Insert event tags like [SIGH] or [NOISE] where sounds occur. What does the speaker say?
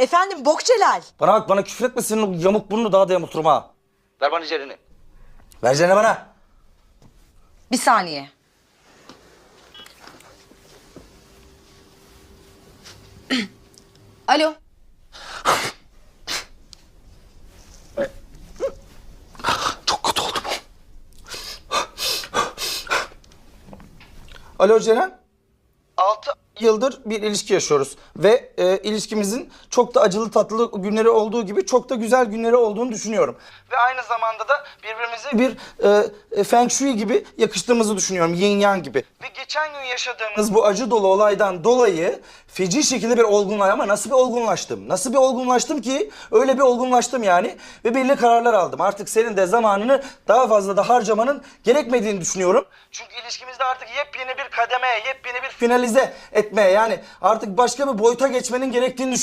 Efendim Bok Celal. Bana bak bana küfür etme senin o yamuk burnunu daha da yamulturum ha. Ver bana Ceren'i. Ver Ceren'i bana. Bir saniye. [CLEARS THROAT] Alo. Çok kötü oldum. Alo Ceren. 6 yıldır bir ilişki yaşıyoruz ve e, ilişkimizin çok da acılı tatlı günleri olduğu gibi çok da güzel günleri olduğunu düşünüyorum. Ve aynı zamanda da birbirimize bir e, e, feng shui gibi yakıştığımızı düşünüyorum. Yin yang gibi. Ve geçen gün yaşadığımız bu acı dolu olaydan dolayı feci şekilde bir olgunlay ama nasıl bir olgunlaştım? Nasıl bir olgunlaştım ki? Öyle bir olgunlaştım yani ve belli kararlar aldım. Artık senin de zamanını daha fazla da harcamanın gerekmediğini düşünüyorum. Çünkü ilişkimizde artık yepyeni bir kademeye, yepyeni bir finalize etmeye yani artık başka bir boyuta geçmenin gerektiğini düşünüyorum.